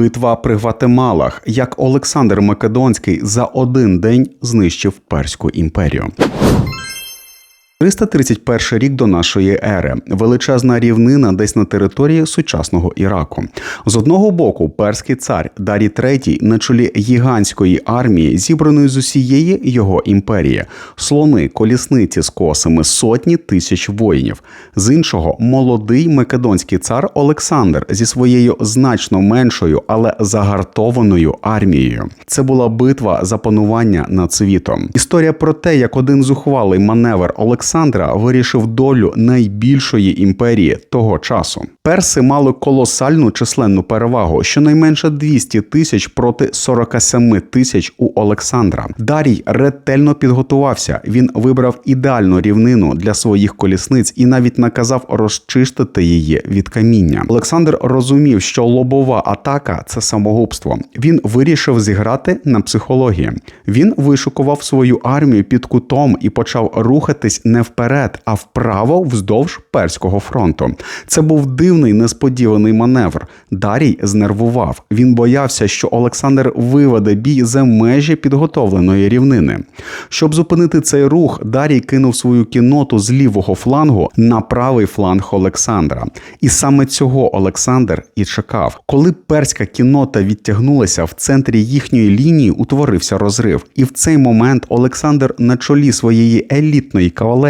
Битва при Гватемалах, як Олександр Македонський за один день знищив Перську імперію. 331 рік до нашої ери величезна рівнина десь на території сучасного Іраку. З одного боку, перський цар Дарій III на чолі гігантської армії, зібраної з усієї його імперії, слони, колісниці з косами, сотні тисяч воїнів. З іншого, молодий македонський цар Олександр зі своєю значно меншою, але загартованою армією. Це була битва за панування над світом. Історія про те, як один зухвалий маневр Олександра вирішив долю найбільшої імперії того часу. Перси мали колосальну численну перевагу, щонайменше 200 тисяч проти 47 тисяч у Олександра. Дарій ретельно підготувався. Він вибрав ідеальну рівнину для своїх колісниць і навіть наказав розчистити її від каміння. Олександр розумів, що лобова атака це самогубство. Він вирішив зіграти на психології. Він вишукував свою армію під кутом і почав рухатись не вперед, а вправо вздовж перського фронту. Це був дивний несподіваний маневр. Дарій знервував. Він боявся, що Олександр виведе бій за межі підготовленої рівнини. Щоб зупинити цей рух, Дарій кинув свою кінноту з лівого флангу на правий фланг Олександра. І саме цього Олександр і чекав. Коли перська кіннота відтягнулася в центрі їхньої лінії, утворився розрив. І в цей момент Олександр на чолі своєї елітної кавалерії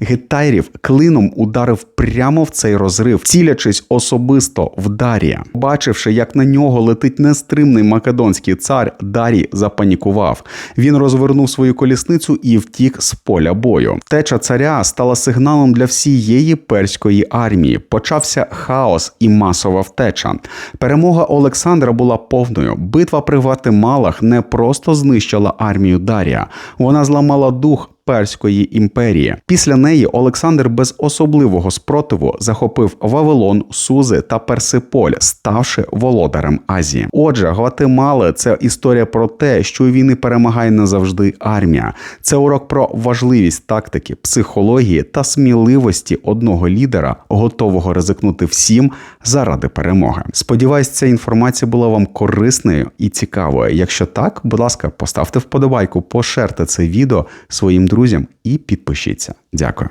гетайрів клином ударив прямо в цей розрив, цілячись особисто в Дарія. Бачивши, як на нього летить нестримний македонський цар, Дарій запанікував. Він розвернув свою колісницю і втік з поля бою. Теча царя стала сигналом для всієї перської армії. Почався хаос і масова втеча. Перемога Олександра була повною. Битва при Гватемалах не просто знищила армію Дарія, вона зламала дух. Перської імперії. Після неї Олександр без особливого спротиву захопив Вавилон, Сузи та Персиполь, ставши володарем Азії. Отже, Гватемала – це історія про те, що війни перемагає не завжди армія. Це урок про важливість тактики, психології та сміливості одного лідера, готового ризикнути всім заради перемоги. Сподіваюсь, ця інформація була вам корисною і цікавою. Якщо так, будь ласка, поставте вподобайку, пошерте це відео своїм друзям і підпишіться. Дякую.